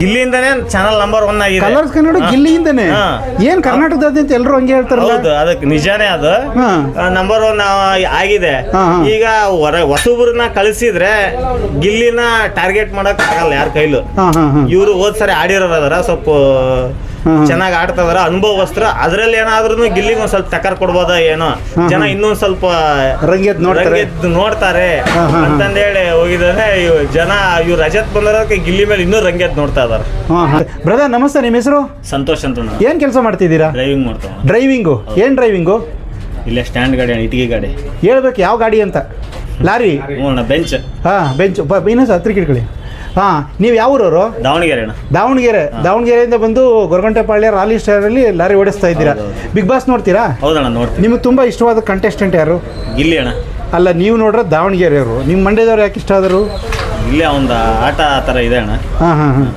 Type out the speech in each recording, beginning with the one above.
ಇಲ್ಲಿಂದನೇ channel number one ಆಗಿದೆ colours Kannada ಗಿಲ್ಲಿಯಿಂದನೇ ಹಾ. ಏನ್ ಕರ್ನಾಟಕದಾದ್ಯಂತ ಎಲ್ಲರೂ ಹಂಗೆ ಹೇಳ್ತಾರಲ್ಲ ಹೌದು ಅದಕ್ಕೆ ನಿಜಾನೇ ಅದು ಹಾ. ನಂಬರ್ ಒನ್ ಆಗಿದೆ ಹಾ, ಹಾ. ಈಗ ಹೊರ ಹೊಸಬ್ರನ್ನ ಕಳಿಸಿದ್ರೆ ಗಿಲ್ಲಿನ ಟಾರ್ಗೆಟ್ ಮಾಡಕ್ ಆಗಲ್ಲ ಯಾರ ಕೈಲು ಹಾ ಹಾ ಹಾ ಇವರು ಹೋದ್ ಸರಿ ಆಡಿರೋರು ಅದರ ಸ್ವಲ್ಪ. ಚೆನ್ನಾಗಿ ಆಡ್ತದಾರ ಅನುಭವಸ್ತ್ರ ಅದ್ರಲ್ಲಿ ಏನಾದ್ರೂ ಗಿಲ್ಲಿಗೆ ಒಂದ್ ಸ್ವಲ್ಪ ಟಕ್ಕರ್ ಕೊಡ್ಬೋದ ಏನೋ? ಜನ. ಇನ್ನೊಂದ್ ಸ್ವಲ್ಪ ರಂಗೆದ್ ನೋಡ್ತಾರೆ. ನೋಡ್ತಾರೆ. ಅಂತಂದೇಳಿ ಹೋಗಿದಾರೆ ಇವ್ ಜನ ಇವ್ ರಜತ್ ಬಂದರೋಕೆ ಗಿಲ್ಲಿ ಮೇಲೆ ಇನ್ನೂ ರಂಗೆದ್ ನೋಡ್ತಾ ಇದಾರೆ. ಬ್ರದರ್ ನಮಸ್ತೆ ನಿಮ್ಮ ಹೆಸರು? ಸಂತೋಷ್ ಅಂತ ಏನ್ ಕೆಲಸ ಮಾಡ್ತಿದ್ದೀರಾ? ಡ್ರೈವಿಂಗ್ ಮಾಡ್ತಾವ ಡ್ರೈವಿಂಗು ಏನ್ ಡ್ರೈವಿಂಗು ಇಲ್ಲೇ ಸ್ಟ್ಯಾಂಡ್ ಗಾಡಿ ಅಣ್ಣ, ಇಟ್ಟಿಗೆ ಗಾಡಿ. ಹೇಳ್ಬೇಕು ಯಾವ ಗಾಡಿ ಅಂತ? ಲಾರಿ? ಹ್ಞೂ ಬೆಂಚ್. ಹಾ ಬೆಂಚ್. ಇನ್ನೊಂದು ಹತ್ರ ಇಟ್ಕೊಳ್ಳಿ ಹಾ ನೀವು ಯಾವ ಊರವರು? ದಾವಣಗೆರೆ. ಅಣ್ಣ ದಾವಣಗೆರೆ ದಾವಣಗೆರೆಯಿಂದ ಬಂದು ಗೊರಗಂಟೆಪಾಳ್ಯ ರಾಲಿ ಸ್ಟಾರಲ್ಲಿ ಲಾರಿ ಓಡಿಸ್ತಾ ಇದ್ದೀರಾ? ಬಿಗ್ ಬಾಸ್ ನೋಡ್ತೀರಾ? ಹೌದಣ್ಣ ನೋಡ್ತೀನಿ. ನಿಮಗೆ ತುಂಬ ಇಷ್ಟವಾದ ಕಂಟೆಸ್ಟೆಂಟ್ ಯಾರು? ಗಿಲ್ಲಿ ಅಣ್ಣ. ಅಲ್ಲ ನೀವು ನೋಡ್ರೆ ದಾವಣಗೆರೆಯವರು. ನಿಮ್ಮ ಮಂಡ್ಯದವ್ರು ಯಾಕೆ ಇಷ್ಟ ಆದರು? ಇಲ್ಲೇ ಒಂದು ಆಟ ಆ ಥರ ಇದೆ ಅಣ್ಣ. ಹಾಂ ಹಾಂ ಹಾಂ.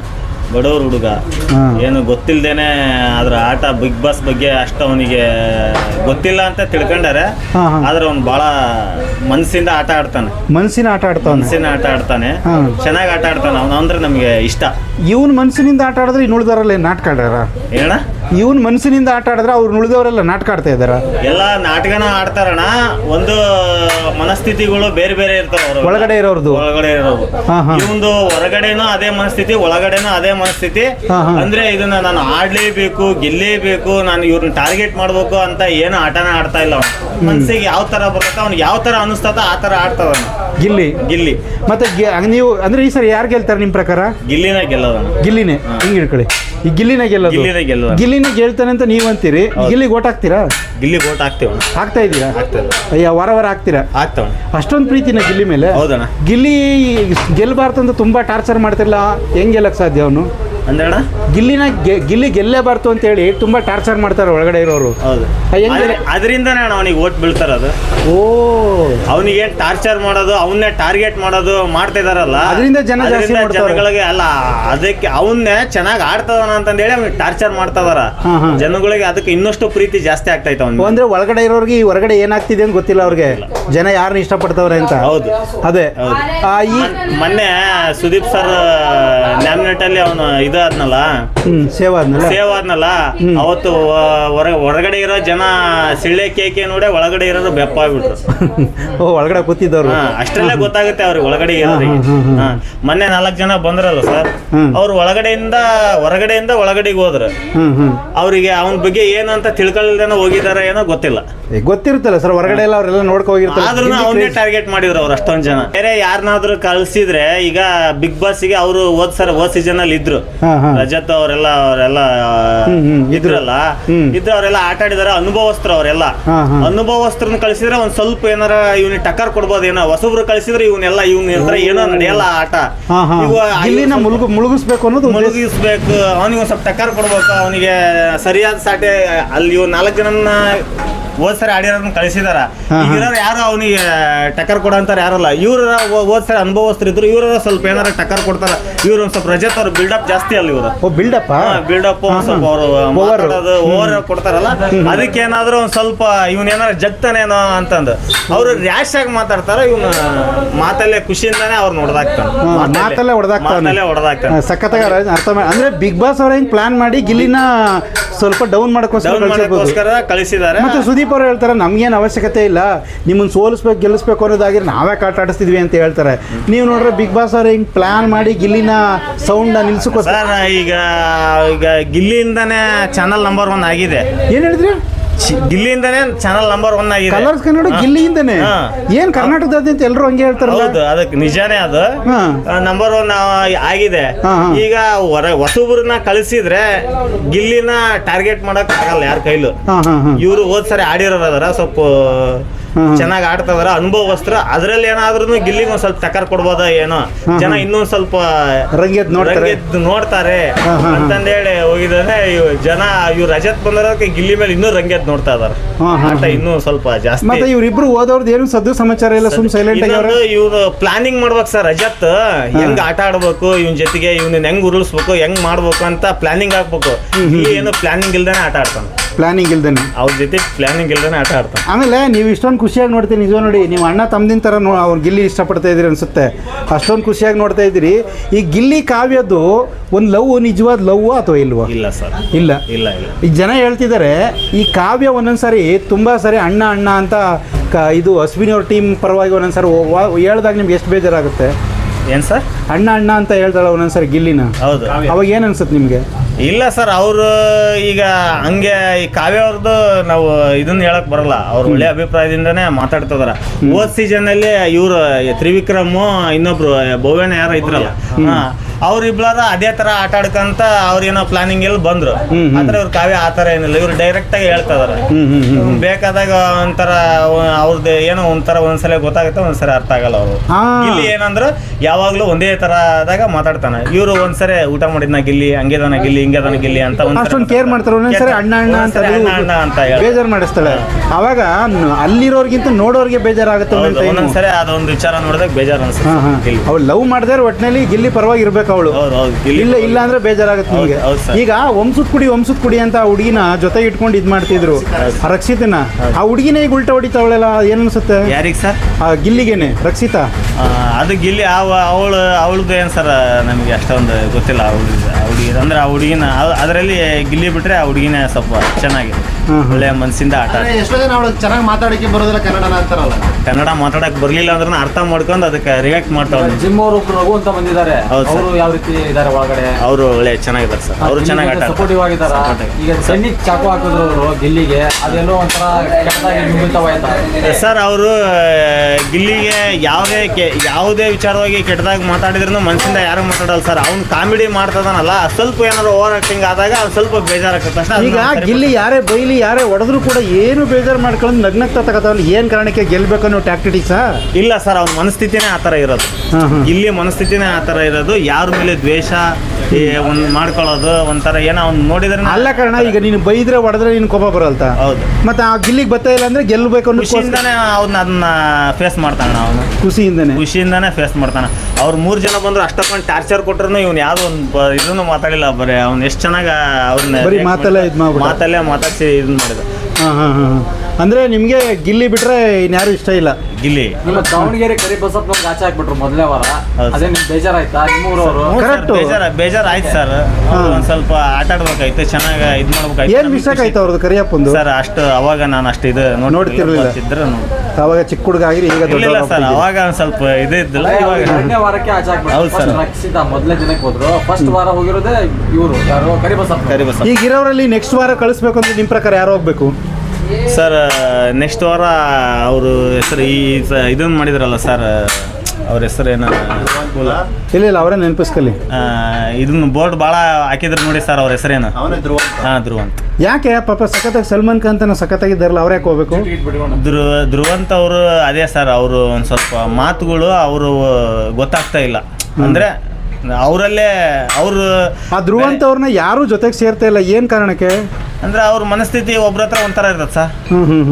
ಬಡವ್ರ ಹುಡುಗ. ಏನು ಗೊತ್ತಿಲ್ದೇನೆ ಅದ್ರ ಆಟ ಬಿಗ್ ಬಾಸ್ ಬಗ್ಗೆ ಅಷ್ಟು ಅವನಿಗೆ ಗೊತ್ತಿಲ್ಲ ಅಂತ ತಿಳ್ಕೊಂಡಾರೆ. ಆದ್ರೆ ಅವ್ನು ಭಾಳ ಮನಸ್ಸಿಂದ ಆಟ ಆಡ್ತಾನೆ. ಮನಸ್ಸಿನ ಆಟ ಆಡ್ತಾನೆ. ಮನಸ್ಸಿನ ಆಟ ಆಡ್ತಾನೆ. ಹಾಂ. ಚೆನ್ನಾಗಿ ಆಟ ಆಡ್ತಾನೆ ಅವನು ಅಂದ್ರೆ ನಮಗೆ ಇಷ್ಟ. ಇವನ್ ಮನಸ್ಸಿನಿಂದ ಆಟ ಆಡಿದ್ರೆ ಇನ್ನು ಉಳಿದಾರಲ್ಲ ನಾಟಕ ಆಡ್ಯಾರ? ಏನ ಇವನ್ ಮನಸ್ಸಿನಿಂದ ಆಟ ಆಡಿದ್ರೆ ಅವ್ರು ಉಳಿದವರೆಲ್ಲ ನಾಟಕ ಆಡ್ತಾ ಇದ್ದಾರ ಎಲ್ಲ ನಾಟಕನ ಆಡ್ತಾರಣ ಒಂದು ಮನಸ್ಥಿತಿಗಳು ಬೇರೆ ಬೇರೆ ಇರ್ತಾವ ಅವ್ರ ಒಳಗಡೆ ಇರೋರ್ದು. ಒಳಗಡೆ ಇರೋದು. ಹಾ, ಹಾ. ಇವಂದು ಹೊರಗಡೆನೂ ಅದೇ ಮನಸ್ಥಿತಿ ಒಳಗಡೆನೂ ಅದೇ ಮನಸ್ಥಿತಿ. ಹಾ, ಹಾ. ಅಂದ್ರೆ ಇದನ್ನ ನಾನು ಆಡ್ಲೇಬೇಕು ಗೆಲ್ಲೇಬೇಕು ನಾನು ಇವ್ರನ್ನ ಟಾರ್ಗೆಟ್ ಮಾಡ್ಬೇಕು ಅಂತ ಏನು ಆಟನ ಆಡ್ತಾ ಇಲ್ಲ ಅವ್ನು. ಮನ್ಸಿಗೆ ಯಾವ ತರ ಬರುತ್ತೆ ಅವ್ನಿಗೆ ಯಾವ ತರ ಅನಿಸ್ತದ ಆ ತರ ಆಡ್ತಾವ ಅವ್ನು. ಗಿಲ್ಲಿ. ಗಿಲ್ಲಿ. ಮತ್ತೆ ಗೆ- ನೀವು ಅಂದ್ರೆ ಈ ಸರಿ ಯಾರು ಗೆಲ್ತಾರೆ ನಿಮ್ ಪ್ರಕಾರ? ಗಿಲ್ಲಿನ ಗೆಲ್ಲೋದಣ್ಣ. ಗಿಲ್ಲಿನೇ. ಹಿಂಗ್ ಹಿಡ್ಕೊಳ್ಳಿ. ಈ ಗಿಲ್ಲಿನೇ ಗೆಲ್ಲೋದು. ಗಿಲ್ಲಿನೇ ಗೆಲ್ಲೋದು. ಗಿಲ್ಲಿನೇ ಗೆಲ್ತಾನೆ ಅಂತ ನೀವು ಅಂತೀರಿ? ಗಿಲ್ಲಿ ಓಟ್ ಹಾಕ್ತೀರಾ? ಗಿಲ್ಲಿ ಓಟ್ ಹಾಕ್ತೇವ ಹಾಕ್ತಾ ಇದೀರಾ ಅಯ್ಯ ವಾರ ವಾರ ಹಾಕ್ತೀರಾ? ಅಷ್ಟೊಂದ್ ಅಷ್ಟೊಂದು ಪ್ರೀತಿನ ಗಿಲ್ಲಿ ಮೇಲೆ? ಹೌದಣ್ಣ. ಗಿಲ್ಲಿ ಗೆಲ್ಬಾರ್ದು ಅಂತ ತುಂಬಾ ಟಾರ್ಚರ್ ಮಾಡ್ತಿರಲ್ಲ ಹೆಂಗ್ ಗೆಲ್ಲಕ್ ಸಾಧ್ಯ ಅವನು? ಅಂದ್ರೆ ಅಣ್ಣ ಗಿಲ್ಲಿನ ಗಿಲ್ಲಿ ಗೆಲ್ಲೇಬಾರ್ದು ಅಂತ ಹೇಳಿ ತುಂಬಾ ಟಾರ್ಚರ್ ಮಾಡ್ತಾರೆ ಒಳಗಡೆ ಇರೋರು. ಹೌದು? ಅದರಿಂದನೇ ಅಣ್ಣ ಅವನಿಗೆ ಓಟ್ ಬೀಳ್ತಾರದು ಓ. ಅವನಿಗೆ ಟಾರ್ಚರ್ ಮಾಡೋದು ಅವನ್ನೇ ಟಾರ್ಗೆಟ್ ಮಾಡೋದು ಮಾಡ್ತಾ ಇದಾರಲ್ಲ? ಅದರಿಂದ ಜನ ಜಾಸ್ತಿ. ಜನಗಳಿಗೆ ಅಲ್ಲ ಅದಕ್ಕೆ ಅವನ್ನೇ ಚೆನ್ನಾಗಿ ಆಡ್ತದಾನ ಅಂತಂದೇಳಿ ಅವ್ನಿಗೆ ಟಾರ್ಚರ್ ಹಾ. ಜನಗಳಿಗೆ ಅದಕ್ಕೆ ಇನ್ನಷ್ಟು ಪ್ರೀತಿ ಜಾಸ್ತಿ ಆಗ್ತೈತೆ ಅವ್ನು ಅಂದ್ರೆ ಒಳಗಡೆ ಇರೋರಿಗೆ ಈ ಹೊರಗಡೆ ಏನಾಗ್ತಿದೆ ಅಂತ ಗೊತ್ತಿಲ್ಲ ಅವ್ರಿಗೆ. ಜನ ಯಾರನ್ನ ಇಷ್ಟಪಡ್ತಾವ್ರೆ ಅಂತ. ಹೌದು. ಅದೇ. ಹೌದು. ಆ, ಈ ಮೊನ್ನೆ ಸುದೀಪ್ ಸರ್ ನ್ಯಾಮಿನೇಟ್ ಅಲ್ಲಿ ಅವನು ಇದು ಆದ್ನಲ್ಲ ಹ್ಮ್ ಸೇವ್ ಆದ್ನಲ್ಲ? ಸೇವ್ ಆದ್ನಲ್ಲ? ಅವತ್ತು ಹೊರ ಹೊರಗಡೆ ಇರೋ ಜನ ಸಿಳ್ಳೆ ಕೇಕೆ ನೋಡಿ ಒಳಗಡೆ ಇರೋದು ಬೆಪ್ಪ ಆಗ್ಬಿಟ್ರು. ಓ ಒಳಗಡೆ ಕೂತಿದ್ದವ್ರು. ಅಷ್ಟೆಲ್ಲ ಗೊತ್ತಾಗುತ್ತೆ ಅವ್ರಿಗೆ ಒಳಗಡೆ ಇರೋರಿಗೆ. ಹಾ, ಹಾ, ಹಾ. ಹಾ. ಮೊನ್ನೆ ನಾಲ್ಕು ಜನ ಬಂದ್ರಲ್ಲ ಸರ್? ಹ್ಮ್. ಅವ್ರು ಒಳಗಡೆಯಿಂದ ಹೊರಗಡೆಯಿಂದ ಒಳಗಡೆಗೆ ಹೋದ್ರು. ಹ್ಮ್ ಹ್ಮ್. ಅವರಿಗೆ ಅವನ ಬಗ್ಗೆ ಏನು ಅಂತ ತಿಳ್ಕೊಳ್ದೇನೋ ಹೋಗಿದಾರ ಏನೋ ಗೊತ್ತಿಲ್ಲ. ಏ, ಗೊತ್ತಿರುತ್ತಲ್ಲ ಸರ್ ಹೊರಗಡೆ ಎಲ್ಲ ಅವರೆಲ್ಲ ನೋಡ್ಕೊ ಹೋಗಿರ್ತಾರೆ. ಆದ್ರೂ ಅವನ್ನೇ ಟಾರ್ಗೆಟ್ ಮಾಡಿದ್ರು ಅವ್ರು ಅಷ್ಟೊಂದ್ ಜನ. ಬೇರೆ ಯಾರನ್ನಾದ್ರೂ ಕಳ್ಸಿದ್ರೆ ಈಗ ಬಿಗ್ ಬಾಸ್ಗೆ ಅವರು ಹೋದ್ ಸರ್ ಹೋದ್ ಸೀಸನ್ ಅಲ್ಲಿ ಇದ್ರು. ರಜತ್ ಅವರೆಲ್ಲ ಅವರೆಲ್ಲ. ಇದ್ರಲ್ಲ? ಇದ್ರೆ ಅವರೆಲ್ಲ ಆಟ ಆಡಿದಾರೆ ಅನುಭವಸ್ತ್ರ ಅವರೆಲ್ಲ. ಅನುಭವಸ್ತ್ರನ ಕಳಿಸಿದ್ರೆ ಒಂದ್ ಸ್ವಲ್ಪ ಏನಾರ ಇವ್ನಿಗೆ ಟಕ್ಕರ್ ಕೊಡ್ಬೋದೇನೋ. ಹೊಸಬ್ರು ಕಳಿಸಿದ್ರೆ ಇವನ್ನೆಲ್ಲ ಇವ್ನ ಏನೋ ನಡೆಯಲ್ಲ ಆಟ. ಮುಳುಗು ಮುಳುಗಿಸ್ಬೇಕು ಅನ್ನೋದು. ಮುಳುಗಿಸ್ಬೇಕು. ಅವನಿಗೆ ಒಂದ್ ಸ್ವಲ್ಪ ಟಕ್ಕರ್ ಕೊಡ್ಬೇಕು. ಅವನಿಗೆ ಸರಿಯಾದ ಸಾಟೆ ಅಲ್ಲಿ ಇವ್ ನಾಲ್ಕು ಜನನ್ನ ಹೋದ್ ಸರಿ ಆಡಿರೋದನ್ನ ಕಳಿಸಿದಾರ. ಇವ್ರ ಯಾರು ಅವನಿಗೆ ಟಕ್ಕರ್ ಕೊಡಂತಾರ ಯಾರಲ್ಲ. ಇವ್ರ ಹೋದ್ ಸರಿ ಅನುಭವಸ್ಥರು ಇದ್ರು ಇವ್ರ ಸ್ವಲ್ಪ ಏನಾರ ಟಕ್ಕರ್ ಕೊಡ್ತಾರ. ಇವ್ರ ಒಂದ್ ಸ್ವಲ್ಪ ರಜತ್ ಅವ್ರ ಬಿಲ್ಡಪ್ ಜಾಸ್ತಿ ಅಲ್ಲ ಇವರು. Buildup buildup. ಸ್ವಲ್ಪ ಅವರು. ಓವರ್ ಕೊಡ್ತಾರಲ್ಲ. ಅದಕ್ಕೆ ಏನಾದ್ರು ಒಂದ್ ಸ್ವಲ್ಪ ಇವನ್ ಏನಾರ ಜಗ್ತಾನೇನೋ ಅಂತಂದು. ಅವ್ರು ರ್ಯಾಶ್ ಆಗಿ ಮಾತಾಡ್ತಾರ ಇವ್ನ ಮಾತಲ್ಲೇ ಖುಷಿಯಿಂದಾನೇ ಅವ್ರು ನೋಡ್ದಾಕ್ತಾನ ಮಾತಲ್ಲೇ. ಹೊಡೆದಾಕ್ತಾನೆ ಹೊಡೆದಾಕ್ತಾನೆ ಸಖತ್ತಾಗ ಅರ್ಥ ಅಂದ್ರೆ ಬಿಗ್ ಬಾಸ್ ಅವ್ರ ಹೆಂಗ್ ಪ್ಲಾನ್ ಮಾಡಿ ಗಿಲ್ಲಿನ ಸ್ವಲ್ಪ ಡೌನ್ ಮಾಡಕ್ಕೋಸ್ಕರ ಕಳಿಸಿದ್ದಾರೆ. ಮತ್ತೆ ಸುದೀಪ್ ಅವ್ರು ಹೇಳ್ತಾರೆ ನಮ್ಗೇನು ಅವಶ್ಯಕತೆ ಇಲ್ಲ. ನಿಮ್ಮನ್ನು ಸೋಲಿಸ್ಬೇಕು ಗೆಲ್ಲಿಸ್ಬೇಕು ಅನ್ನೋದಾಗಿರೋ ನಾವೇ ಕಾಟ ಆಡಿಸ್ತಿದ್ವಿ ಅಂತ ಹೇಳ್ತಾರೆ. ನೀವು ನೋಡ್ರೆ ಬಿಗ್ ಬಾಸ್ ಅವ್ರು ಹಿಂಗೆ ಪ್ಲಾನ್ ಮಾಡಿ ಗಿಲ್ಲಿನ ಸೌಂಡ್ ನಿಲ್ಸಕ್ಕೋಸ್ಕರ ಸರ್ ಈಗ ಈಗ ಗಿಲ್ಲಿಯಿಂದನೇ ಚಾನಲ್ ನಂಬರ್ ಒನ್ ಆಗಿದೆ. ಏನು ಹೇಳಿದ್ರಿ? ಗಿಲ್ಲಿಯಿಂದಾನೇ ಚಾನಲ್ ನಂಬರ್ ಒನ್ ಆಗಿದೆ ಕಲರ್ಸ್ ಕನ್ನಡ. ಗಿಲ್ಲಿಯಿಂದನೇ ಹಾ. ಏನ್ ಕರ್ನಾಟಕದಾದ್ಯಂತ ಎಲ್ಲರೂ ಹಂಗೆ ಹೇಳ್ತಾರಲ್ಲ ಹೌದು ಅದಕ್ಕೆ ನಿಜಾನೇ ಅದು ಹಾ. ನಂಬರ್ ಒನ್ ಆಗಿದೆ ಹಾ, ಹಾ. ಈಗ ಹೊರ ಹೊಸಬ್ರನ್ನ ಕಳಿಸಿದ್ರೆ ಗಿಲ್ಲಿನ ಟಾರ್ಗೆಟ್ ಮಾಡಕ್ ಆಗಲ್ಲ ಯಾರ ಕೈಲು ಹಾ ಹಾ ಹಾ ಇವರು ಹೋದ್ ಸರಿ ಆಡಿರೋರು ಅದರ ಸ್ವಲ್ಪ. ಚೆನ್ನಾಗಿ ಆಡ್ತದಾರ ಅನುಭವಸ್ತ್ರ ಅದ್ರಲ್ಲಿ ಏನಾದ್ರೂ ಗಿಲ್ಲಿಗೆ ಒಂದ್ ಸ್ವಲ್ಪ ಟಕ್ಕರ್ ಕೊಡ್ಬೋದ ಏನೋ? ಜನ. ಇನ್ನೊಂದ್ ಸ್ವಲ್ಪ ರಂಗೆದ್ ನೋಡ್ತಾರೆ. ಅಂತಂದೇಳಿ ಹೋಗಿದ್ರೆ. ಇವ್ ಜನ ಇವ್ ರಜತ್ ಬಂದ್ರೆ ಗಿಲ್ಲಿ ಮೇಲೆ ಇನ್ನೂ ರಂಗೆದ್ ನೋಡ್ತಾ ಇದಾರೆ. ಆಟ ಇನ್ನೂ ಸ್ವಲ್ಪ ಜಾಸ್ತಿ. ಮತ್ತೆ ಇವ್ರಿಬ್ರು ಓದೋರ್ದು ಏನು ಸದ್ದು ಸಮಾಚಾರ ಇಲ್ಲ ಸುಮ್ ಸೈಲೆಂಟ್ ಆಗಿ ಅವ್ರೆ? ಇವ್ರು ಪ್ಲಾನಿಂಗ್ ಮಾಡ್ಬೇಕು ಸರ್ ರಜತ್. ಹೆಂಗ್ ಆಟ ಆಡ್ಬೇಕು ಇವನ್ ಜೊತೆಗೆ ಇವ್ನ ಹೆಂಗ್ ಉರುಳಿಸ್ಬೇಕು ಹೆಂಗ್ ಮಾಡ್ಬೇಕು ಅಂತ ಪ್ಲಾನಿಂಗ್ ಹಾಕ್ಬೇಕು. ಇಲ್ಲಿ ಏನು ಪ್ಲಾನಿಂಗ್ ಇಲ್ದೇನೆ ಆಟ ಆಡ್ತಾನೆ. ಪ್ಲಾನಿಂಗ್ ಇಲ್ದೇನೆ. ಅವ್ರ ಜೊತೆ ಪ್ಲಾನಿಂಗ್ ಇಲ್ದೇನೆ ಆಟ ಆಡ್ತಾನೆ. ಆಮೇಲೆ ನೀವು ಇಷ್ಟೊಂದು ಖುಷಿಯಾಗಿ ನೋಡ್ತೀನಿ ನಿಜ ನೋಡಿ ನೀವು ಅಣ್ಣ ತಮ್ಮದಿನ ಥರ ನೋ ಅವ್ರು ಗಿಲ್ಲಿ ಇಷ್ಟಪಡ್ತಾ ಇದ್ದೀರಿ ಅನಿಸುತ್ತೆ. ಅಷ್ಟೊಂದು ಖುಷಿಯಾಗಿ ನೋಡ್ತಾ ಇದ್ದೀರಿ. ಈ ಗಿಲ್ಲಿ ಕಾವ್ಯದ್ದು ಒಂದು ಲವ್ ನಿಜವಾದ ಲವ್ ಅಥವಾ ಇಲ್ವಾ? ಇಲ್ಲ ಸರ್. ಇಲ್ಲ. ಇಲ್ಲ ಇಲ್ಲ. ಈ ಜನ ಹೇಳ್ತಿದ್ದಾರೆ ಈ ಕಾವ್ಯ ಒಂದೊಂದ್ಸರಿ ತುಂಬ ಸರಿ ಅಣ್ಣ ಅಣ್ಣ ಅಂತ ಕ ಇದು ಅಶ್ವಿನಿ ಅವ್ರ ಟೀಮ್ ಪರವಾಗಿ ಒಂದೊಂದ್ಸರಿ ಹೇಳ್ದಾಗ ನಿಮ್ಗೆ ಎಷ್ಟು ಬೇಜಾರಾಗುತ್ತೆ? ಏನ್ ಸರ್? ಅಣ್ಣ ಅಣ್ಣ ಅಂತ ಹೇಳ್ತಾಳೆ ಒಂದೊಂದ್ಸರಿ ಗಿಲ್ಲಿನ. ಹೌದು. ಅವಾಗ ಏನು ಅನ್ಸುತ್ತೆ ನಿಮಗೆ? ಇಲ್ಲ ಸರ್ ಅವರು ಈಗ ಹಂಗೆ ಈ ಕಾವ್ಯ ಅವ್ರದ್ದು ನಾವು ಇದನ್ನ ಹೇಳಕ್ ಬರಲ್ಲ. ಅವ್ರ ಒಳ್ಳೆ ಅಭಿಪ್ರಾಯದಿಂದನೇ ಮಾತಾಡ್ತಿದಾರ. ಓದ್ ಸೀಸನ್ ಅಲ್ಲಿ ಇವ್ರು ತ್ರಿವಿಕ್ರಮ್ ಇನ್ನೊಬ್ರು ಬೋವೇನ ಯಾರೋ ಇದ್ರಲ್ಲ. ಹಾ. ಅವ್ರಿಬ್ಲಾರ ಅದೇ ತರ ಆಟ ಆಡ್ಕಂತ ಅವ್ರೇನೋ ಪ್ಲಾನಿಂಗ್ ಎಲ್ಲ ಬಂದ್ರು. ಆದ್ರೆ ಇವ್ರ ಕಾವ್ಯ ಆ ತರ ಏನಿಲ್ಲ. ಇವ್ರು ಡೈರೆಕ್ಟ್ ಆಗಿ ಹೇಳ್ತಾ ಇದಾರೆ. ಬೇಕಾದಾಗ ಒಂಥರ ಅವ್ರದ್ದು ಏನೋ ಒಂಥರ ಒಂದ್ಸಲ ಗೊತ್ತಾಗುತ್ತೆ ಒಂದ್ಸಲ ಅರ್ಥ ಆಗಲ್ಲ ಅವರು. ಇಲ್ಲಿ ಏನಂದ್ರೆ ಯಾವಾಗ್ಲೂ ಒಂದೇ ತರ ಆದಾಗ ಮಾತಾಡ್ತಾನೆ. ಇವರು ಒಂದ್ಸರಿ ಊಟ ಮಾಡಿದ್ನ ಗಿಲ್ಲಿ ಹಂಗೆದಾನ ಗಿಲ್ಲಿ ಹಿಂಗೆದಾನ ಗಿಲ್ಲಿ ಅಂತ ಒಂದ್ಸರಿ ಅಷ್ಟೊಂದು ಕೇರ್ ಮಾಡ್ತಾರೆ ಒಂದೊಂದ್ಸರಿ ಅಣ್ಣ ಅಣ್ಣ ಅಂತ ಅಣ್ಣ ಅಂತ ಬೇಜಾರು ಮಾಡಿಸ್ತಾಳೆ. ಅವಾಗ ಅಲ್ಲಿರೋರ್ಗಿಂತ ನೋಡೋರ್ಗೆ ಬೇಜಾರಾಗುತ್ತೆ. ಒಂದೊಂದ್ಸರಿ ಅದೊಂದು ವಿಚಾರ ನೋಡಿದಾಗ ಬೇಜಾರು ಅನ್ಸುತ್ತೆ. ಅವ್ರು ಲವ್ ಮಾಡಿದ್ರೆ ಒಟ್ಟಿನಲ್ಲಿ ಗಿಲ್ಲಿ ಪರವಾಗಿ ಇರ್ಬೇಕು ಅವಳು. ಹೌದು ಹೌದು ಗಿಲ್ಲಿ ಇಲ್ಲ ಇಲ್ಲ ಅಂದ್ರೆ ಬೇಜಾರಾಗುತ್ತೆ ನಿಮಗೆ ಈಗ ವಂಶದ ಕುಡಿ ವಂಶದ ಕುಡಿ ಅಂತ ಆ ಹುಡುಗಿನ ಜೊತೆ ಇಟ್ಕೊಂಡು ಇದ್ ಮಾಡ್ತಿದ್ರು. ರಕ್ಷಿತನ. ಆ ಹುಡುಗಿನ ಈಗ ಉಲ್ಟಾ ಹೊಡಿತಾವಳೆಲ್ಲ ಏನ್ ಅನ್ಸುತ್ತೆ ಯಾರಿಗೆ ಸರ್? ಗಿಲ್ಲಿಗೇನೆ ರಕ್ಷಿತ. ಅದು ಗಿಲ್ಲಿ ಅವಳು ಅವಳದ್ದು ಏನು ಸರ್ ನಮಗೆ ಅಷ್ಟೊಂದು ಗೊತ್ತಿಲ್ಲ ಅವಳು ಹುಡುಗಿ ಅಂದ್ರೆ ಆ ಹುಡುಗಿನ ಅದರಲ್ಲಿ ಗಿಲ್ಲಿ ಬಿಟ್ರೆ ಆ ಹುಡುಗಿನ ಸ್ವಲ್ಪ ಚೆನ್ನಾಗಿ. ಒಳ್ಳೆ ಮನಸ್ಸಿಂದ ಆಟ. ಎಷ್ಟೋ ಜನ ಅವಳು ಚೆನ್ನಾಗಿ ಮಾತಾಡಕ್ಕೆ ಬರೋದಿಲ್ಲ ಕನ್ನಡ ಅಂತಾರಲ್ಲ. ಕನ್ನಡ ಮಾತಾಡಕ್ ಬರ್ಲಿಲ್ಲ ಅಂದ್ರೆ ಅರ್ಥ ಮಾಡ್ಕೊಂಡು ಅದಕ್ಕೆ ರಿಯಾಕ್ಟ್ ಮಾಡ್ತಾವೆ ಜಿಮ್ ಅವರು ಅಂತ ಬಂದಿದ್ದಾರೆ. ಅವರು ಯಾವ ರೀತಿ ಇದಾರೆ ಒಳಗಡೆ? ಅವರು ಒಳ್ಳೆ ಚೆನ್ನಾಗಿದ್ದಾರೆ ಸರ್. ಅವರು ಚೆನ್ನಾಗಿ ಆಟ ಸಪೋರ್ಟಿವ್ ಆಗಿದಾರ. ಈಗ ಸಣ್ಣಿಗೆ ಚಾಕು ಹಾಕಿದ್ರು ಅವರು ಗಿಲ್ಲಿಗೆ ಅದೆಲ್ಲೋ ಒಂಥರ ಕೆಟ್ಟದಾಗಿ ಸರ್ ಅವರು ಗಿಲ್ಲಿಗೆ ಯಾವುದೇ ಕೆ ಯಾವುದೇ ವಿಚಾರವಾಗಿ ಕೆಟ್ಟದಾಗಿ ಮಾತಾಡಿದ್ರು ಮನಸ್ಸಿಂದ ಯಾರು ಮಾತಾಡಲ್ಲ ಸರ್. ಅವ್ನು ಕಾಮಿಡಿ ಮಾಡ್ತದಾನಲ್ಲ ಸ್ವಲ್ಪ ಏನಾದ್ರು ಓವರ್ ಆಕ್ಟಿಂಗ್ ಆದಾಗ ಅವ್ನು ಸ್ವಲ್ಪ ಬೇಜಾರಾಗುತ್ತೆ ಅಷ್ಟೇ ಈಗ ಗಿಲ್ಲಿ ಯಾರೇ ಬೈಲಿ ಯಾರೇ ಹೊಡೆದ್ರು ಕೂಡ ಏನು ಬೇಜಾರು ಮಾಡ್ಕೊಂಡು ನಗ್ನಗ್ತಾ ತಗೋತಾವಲ್ಲ ಏನ್ ಕಾರಣಕ್ಕೆ ಗೆಲ್ಬೇಕು ಅನ್ನೋ ಟ್ಯಾಕ್ಟಿಕ್ಸಾ ಇಲ್ಲ ಸರ್ ಅವ್ನ ಮನಸ್ಥಿತಿನೇ ಆ ಥರ ಇರೋದು. ಹಾ ಹಾ ಇಲ್ಲಿ ಮನಸ್ಥಿತಿನೇ ಆ ಥರ ಇರೋದು. ಯಾರ ಮೇಲೆ ದ್ವೇಷ ಈ ಒಂದು ಮಾಡ್ಕೊಳ್ಳೋದು ಒಂಥರ ಏನೋ ಅವ್ನು ನೋಡಿದ್ರೆ ಅಲ್ಲ ಕಾರಣ ಈಗ ನೀನು ಬೈದ್ರೆ ಹೊಡೆದ್ರೆ ನೀನು ಕೋಪ ಬರಲ್ತ? ಹೌದು. ಮತ್ತೆ ಆ ಗಿಲ್ಲಿಗೆ ಬರ್ತಾ ಇಲ್ಲ ಅಂದ್ರೆ ಗೆಲ್ಲಬೇಕು ಅನ್ನೋ ಖುಷಿಯಿಂದಾನೆ ಅವ್ನ ಅದನ್ನ ಫೇಸ್ ಮಾಡ್ತಾನೆ ಅವನು. ಖುಷಿಯಿಂದನೇ? ಖುಷಿಯಿಂದಾನೆ ಫೇಸ್ ಮಾಡ್ತಾನೆ. ಅವ್ರು ಮೂರು ಜನ ಬಂದ್ರು ಅಷ್ಟಕ್ಕೊಂದು ಟಾರ್ಚರ್ ಕೊಟ್ರು ಇವ್ನು ಯಾವ್ದು ಒಂದು ಇದನ್ನು ಮಾತಾಡಿಲ್ಲ. ಬರೀ ಅವ್ನು ಎಷ್ಟು ಚೆನ್ನಾಗಿ ಅವ್ರನ್ನ ಬರೀ ಮಾತಲ್ಲೇ ಇದ್ ಮಾಡ್ಬಿಟ್ಟ. ಮಾತಲ್ಲೇ ಮಾತಾಡ್ಸಿ ಇದನ್ನ ಮಾಡಿದ. ಹಾ ಹಾ ಹಾ. ಅಂದ್ರೆ ನಿಮಗೆ ಗಿಲ್ಲಿ ಬಿಟ್ರೆ ಇನ್ಯಾರು ಇಷ್ಟ ಇಲ್ಲ? ಗಿಲ್ಲಿ. ನಿಮ್ಮ ದಾವಣಗೆರೆ ಕರಿ ಬಸಪ್ಪ ಆಚೆ ಹಾಕ್ಬಿಟ್ರು ಮೊದಲೇ ವಾರ. ಅದೇ ನಿಮ್ಗೆ ಬೇಜಾರಾಯ್ತಾ? ನಿಮ್ಮೂರವರು. ಬೇಜಾರ ಬೇಜಾರ್ ಆಯ್ತು ಸರ್. ಒಂದ್ ಸ್ವಲ್ಪ ಆಟ ಆಡ್ಬೇಕಾಯ್ತು ಚೆನ್ನಾಗಿ ಇದು ಮಾಡ್ಬೇಕಾಯ್ತು. ಏನು ಮಿಸ್ಟೇಕ್ ಆಯ್ತು ಅವ್ರದ್ದು ಕರಿಯಪ್ಪಂದು? ಸರ್ ಅಷ್ಟು ಅವಾಗ ನಾನು ಅಷ್ಟು ಇದು ನೋಡ್ತಿರ್ಲಿಲ್ಲ. ಅವಾಗ ಚಿಕ್ಕ ಹುಡುಗ ಆಗಿರಿ ಈಗ ದೊಡ್ಡ ಸರ್ ಅವಾಗ ಒಂದ್ ಸ್ವಲ್ಪ ಇದು ಇದ್ದಿಲ್ಲ ಇವಾಗ ಎರಡನೇ ವಾರಕ್ಕೆ ಆಚೆ ಹಾಕ್ಬಿಟ್ಟು ಹೌದು ಸರ್. ರಕ್ಷಿತ ಮೊದಲೇ ದಿನಕ್ಕೆ ಹೋದ್ರು. ಫಸ್ಟ್ ವಾರ ಹೋಗಿರೋದೇ ಇವರು ಯಾರು? ಕರಿ ಕರಿಬಸಪ್ಪ. ಈಗ ಇರೋರಲ್ಲಿ ನೆಕ್ಸ್ಟ್ ವಾರ ಕಳಿಸ್ಬೇಕು ಅಂದ್ರೆ ನಿಮ್ ಪ್ರಕಾರ ಯಾರು ಹೋಗ್ಬೇಕು? ಸರ್ ನೆಕ್ಸ್ಟ್ ವಾರ ಅವರು ಹೆಸರು ಈ ಸ- ಇದನ್ನ ಮಾಡಿದ್ರಲ್ಲ ಸರ್ ಅವ್ರ ಹೆಸರು ಏನು? ಇಲ್ಲ ಇಲ್ಲ ಅವರೇ ನೆನಪಿಸ್ಕಲಿ ಇದನ್ನ ಬೋರ್ಡ್ ಭಾಳ ಹಾಕಿದ್ರು ನೋಡಿ ಸರ್ ಅವ್ರ ಹೆಸರೇನು ಹಾಂ ಧ್ರುವ ಅಂತ ಯಾಕೆ ಪಾಪ ಸಖತ್ತಾಗಿ ಸಲ್ಮಾನ್ ಖಾನ್ ತನ ಸಖತ್ತಾಗಿದ್ದಾರಲ್ಲ ಅವ್ರು ಯಾಕೆ ಹೋಗ್ಬೇಕು? ಧ್ರುವ ಧ್ರುವಂತ್ ಅವರು ಅದೇ ಸರ್ ಅವರು ಒಂದು ಸ್ವಲ್ಪ ಮಾತುಗಳು ಅವರು ಗೊತ್ತಾಗ್ತಾ ಇಲ್ಲ. ಅಂದರೆ ಅವರಲ್ಲೇ ಅವರು ಆ ಧ್ರುವಂತ್ ಅವ್ರನ್ನ ಯಾರು ಜೊತೆಗೆ ಸೇರ್ತಾ ಇಲ್ಲ ಏನು ಕಾರಣಕ್ಕೆ? ಅಂದ್ರೆ ಅವ್ರ ಮನಸ್ಥಿತಿ ಒಬ್ರ ಹತ್ರ ಒಂಥರ ಇರ್ತದೆ ಸರ್.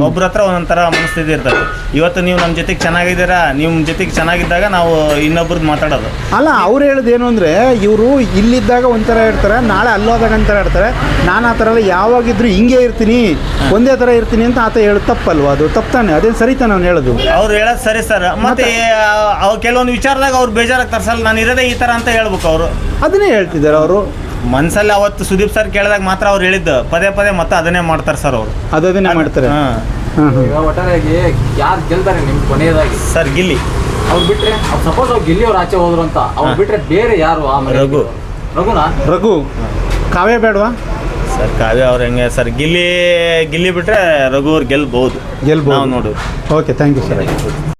ಒಬ್ರ ಹತ್ರ ಒಂದೊಂಥರ ಮನಸ್ಥಿತಿ ಇರ್ತದೆ. ಇವತ್ತು ನೀವು ನಮ್ಮ ಜೊತೆಗೆ ಚೆನ್ನಾಗಿದ್ದೀರಾ ನಿಮ್ಮ ಜೊತೆಗೆ ಚೆನ್ನಾಗಿದ್ದಾಗ ನಾವು ಇನ್ನೊಬ್ರದ್ದು ಮಾತಾಡೋದು. ಅಲ್ಲ ಅವ್ರು ಹೇಳೋದು ಏನು ಅಂದರೆ ಇವರು ಇಲ್ಲಿದ್ದಾಗ ಒಂಥರ ಇರ್ತಾರೆ ನಾಳೆ ಅಲ್ಲೋದಾಗ ಒಂಥರ ಇರ್ತಾರೆ. ನಾನು ಆ ಥರ ಎಲ್ಲ ಯಾವಾಗಿದ್ರು ಹಿಂಗೆ ಇರ್ತೀನಿ ಒಂದೇ ಥರ ಇರ್ತೀನಿ ಅಂತ ಆತ ಹೇಳೋದು ತಪ್ಪಲ್ವ? ಅದು ತಪ್ಪಾನೆ ಅದೇನು ಸರಿತಾ ನಾನು ಹೇಳೋದು? ಅವ್ರು ಹೇಳೋದು ಸರಿ ಸರ್. ಮತ್ತೆ ಅವ್ರು ಕೆಲವೊಂದು ವಿಚಾರದಾಗ ಅವ್ರು ಬೇಜಾರಾಗ್ತಾರೆ ಸರ್. ನಾನು ಇರೋದೇ ಈ ಥರ ಅಂತ ಹೇಳ್ಬೇಕು ಅವರು. ಅದನ್ನೇ ಹೇಳ್ತಿದ್ದಾರೆ ಅವರು. ಮನ್ಸಲ್ಲಿ ಅವತ್ತು ಸುದೀಪ್ ಸರ್ ಕೇಳಿದಾಗ ಮಾತ್ರ ಅವ್ರು ಹೇಳಿದ್ದು ಪದೇ ಪದೇ ಮತ್ತೆ ಅದನ್ನೇ ಮಾಡ್ತಾರೆ ಸರ್ ಅವರು. ಅದನ್ನೇ ಮಾಡ್ತಾರೆ. ಹಾಂ. ಒಟ್ಟಾರೆಯಾಗಿ ಯಾರು ಗೆಲ್ತಾರೆ ನಿಮ್ ಕೊನೆಯದಾಗಿ? ಸರ್ ಗಿಲ್ಲಿ. ಅವ್ರು ಬಿಟ್ರೆ ಸಪೋಸ್ ಅವ್ರು ಗಿಲ್ಲಿ ಅವ್ರು ಆಚೆ ಹೋದ್ರು ಅಂತ ಅವ್ರು. ಬಿಟ್ರೆ ಬೇರೆ ಯಾರು ಆಮೇಲೆ ರಘು. ರಘುನಾ? ರಘು. ಕಾವ್ಯ ಬೇಡವಾ? ಸರ್ ಕಾವ್ಯ ಅವ್ರು ಹೆಂಗೆ ಸರ್ ಗಿಲ್ಲಿ ಗಿಲ್ಲಿ ಬಿಟ್ರೆ ರಘು ಅವ್ರು ಗೆಲ್ಬಹುದು ಗೆಲ್ಬಹುದು ನಾವು ನೋಡು ಓಕೆ ಥ್ಯಾಂಕ್ ಯು ಸರ್